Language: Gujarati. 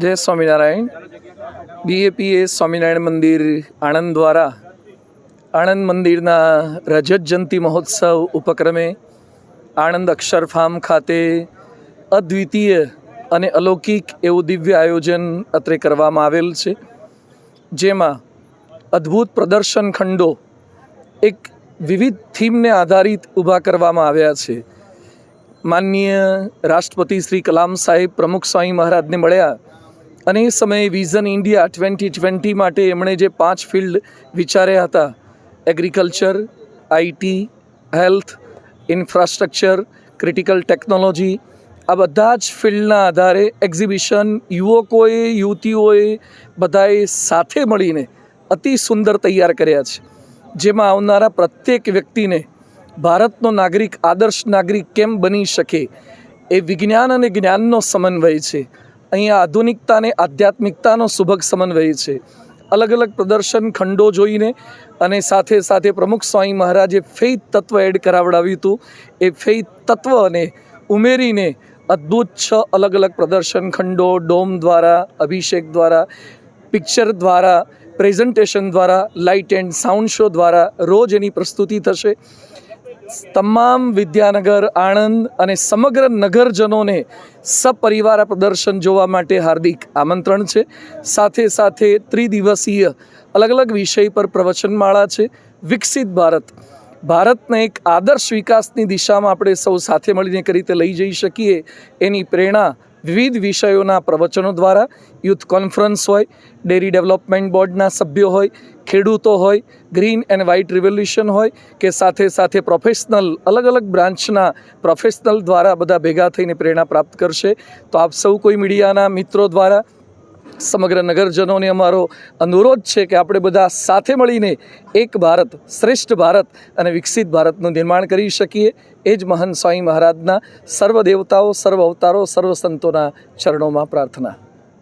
જય સ્વામિનારાયણ. બીએપીએ સ્વામિનારાયણ મંદિર આણંદ દ્વારા આણંદ મંદિરના રજત જયંતિ મહોત્સવ ઉપક્રમે આણંદ અક્ષર ફાર્મ ખાતે અદ્વિતીય અને અલૌકિક એવું દિવ્ય આયોજન અત્રે કરવામાં આવેલ છે. જેમાં અદ્ભુત પ્રદર્શન ખંડો એક વિવિધ થીમને આધારિત ઊભા કરવામાં આવ્યા છે. માનનીય રાષ્ટ્રપતિ શ્રી કલામ સાહેબ, પ્રમુખ સ્વામી મહારાજને મળ્યા અને એ સમયે વિઝન ઇન્ડિયા ટ્વેન્ટી ટ્વેન્ટી માટે એમણે જે પાંચ ફિલ્ડ વિચાર્યા હતા agriculture IT health infrastructure critical technology આ બધા જ ફિલ્ડના આધારે એક્ઝિબિશન યુવકોએ યુવતીઓએ બધાએ સાથે મળીને અતિ સુંદર તૈયાર કર્યા છે. જેમાં આવનારા પ્રત્યેક વ્યક્તિને ભારતનો નાગરિક, આદર્શ નાગરિક કેમ બની શકે એ વિજ્ઞાન અને જ્ઞાનનો સમન્વય છે. અહીંયા આધુનિકતા અને આધ્યાત્મિકતાનો સુભગ સમન્વય છે. અલગ અલગ પ્રદર્શન ખંડો જોઈને અને સાથે સાથે પ્રમુખ સ્વામી મહારાજે ફેઇથ તત્વ એડ કરાવડાવ્યું હતું. એ ફેઇથ તત્વને ઉમેરીને અદ્ભુત છ અલગ અલગ પ્રદર્શન ખંડો, ડોમ દ્વારા, અભિષેક દ્વારા, પિક્ચર દ્વારા, પ્રેઝન્ટેશન દ્વારા, લાઇટ એન્ડ સાઉન્ડ શો દ્વારા રોજ એની પ્રસ્તુતિ થશે. તમામ વિદ્યાનગર, આણંદ અને સમગ્ર નગરજનોને સપરિવાર પ્રદર્શન જોવા માટે હાર્દિક આમંત્રણ છે. સાથે સાથે ત્રિદિવસીય અલગ અલગ વિષય પર પ્રવચનમાળા છે. વિકસિત ભારત ભારતને એક આદર્શ વિકાસની દિશામાં આપણે સૌ સાથે મળીને કઈ રીતે લઈ જઈ શકીએ એની પ્રેરણા વિવિધ વિષયોના પ્રવચનો દ્વારા, યુથ કોન્ફરન્સ હોય, ડેરી ડેવલપમેન્ટ બોર્ડના સભ્યો હોય, ખેડૂતો હોય, ગ્રીન એન્ડ વ્હાઇટ રિવોલ્યુશન હોય કે સાથે સાથે પ્રોફેશનલ, અલગ અલગ બ્રાન્ચના પ્રોફેશનલ દ્વારા બધા ભેગા થઈને પ્રેરણા પ્રાપ્ત કરશે. તો આપ સૌ કોઈ મીડિયાના મિત્રો દ્વારા સમગ્ર નગરજનોને અમારો અનુરોધ છે કે આપણે બધા સાથે મળીને એક ભારત શ્રેષ્ઠ ભારત અને વિકસિત ભારતનું નિર્માણ કરી શકીએ. એ જ મહાન સ્વામી મહારાજના સર્વ દેવતાઓ સર્વ અવતારો, સર્વ સંતોના ચરણોમાં પ્રાર્થના.